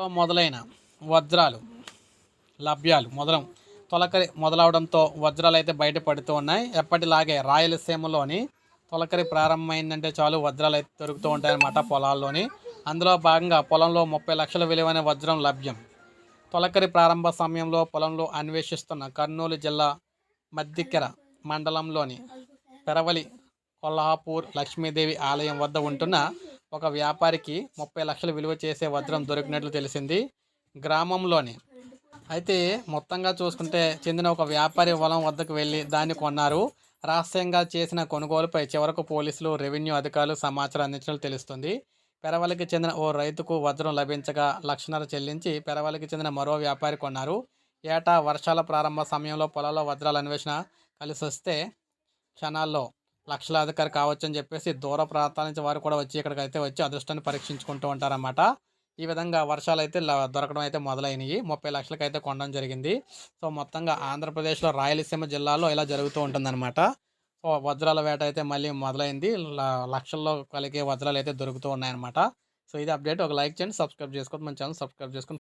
తో మొదలైన వజ్రాలు లభ్యాలు మొదలం తొలకరి మొదలవడంతో వజ్రాలు అయితే బయటపడుతూ ఉన్నాయి. ఎప్పటిలాగే రాయలసీమలోని తొలకరి ప్రారంభమైందంటే చాలు వజ్రాలు అయితే దొరుకుతూ ఉంటాయన్నమాట పొలాల్లోని. అందులో భాగంగా పొలంలో ముప్పై లక్షల విలువైన వజ్రం లభ్యం. తొలకరి ప్రారంభ సమయంలో పొలంలో అన్వేషిస్తున్న కర్నూలు జిల్లా మద్దికెర మండలంలోని పెరవలి కొల్హాపూర్ లక్ష్మీదేవి ఆలయం వద్ద ఉంటున్న ఒక వ్యాపారికి ముప్పై లక్షలు విలువ చేసే వజ్రం దొరికినట్లు తెలిసింది గ్రామంలోని. అయితే మొత్తంగా చూసుకుంటే చెందిన ఒక వ్యాపారి పొలం వద్దకు వెళ్ళి దాన్ని కొన్నారు. రహస్యంగా చేసిన కొనుగోలుపై చివరకు పోలీసులు రెవెన్యూ అధికారులు సమాచారం అందించినట్లు తెలుస్తుంది. పెరవలికి చెందిన ఓ రైతుకు వజ్రం లభించగా లక్షణాలు చెల్లించి పెరవలికి చెందిన మరో వ్యాపారి కొన్నారు. ఏటా వర్షాల ప్రారంభ సమయంలో పొలాల్లో వజ్రాల అన్వేషణ కలిసి వస్తే క్షణాల్లో లక్షలాధికారి కావచ్చు అని చెప్పేసి దూర ప్రాంతాల నుంచి వారు కూడా వచ్చి ఇక్కడికి అయితే వచ్చి అదృష్టాన్ని పరీక్షించుకుంటూ ఉంటారన్నమాట. ఈ విధంగా వర్షాలు అయితే దొరకడం అయితే మొదలైనవి ముప్పై లక్షలకు అయితే కొనడం జరిగింది. సో మొత్తంగా ఆంధ్రప్రదేశ్లో రాయలసీమ జిల్లాలో ఇలా జరుగుతూ ఉంటుందన్నమాట. సో వజ్రాల వేట అయితే మళ్ళీ మొదలైంది. లక్షల్లో కలిగే వజ్రాలు అయితే దొరుకుతూ ఉన్నాయన్నమాట. సో ఇది అప్డేట్. ఒక లైక్ చేయండి సబ్స్క్రైబ్ చేసుకోండి మన ఛానల్ సబ్స్క్రైబ్ చేసుకుని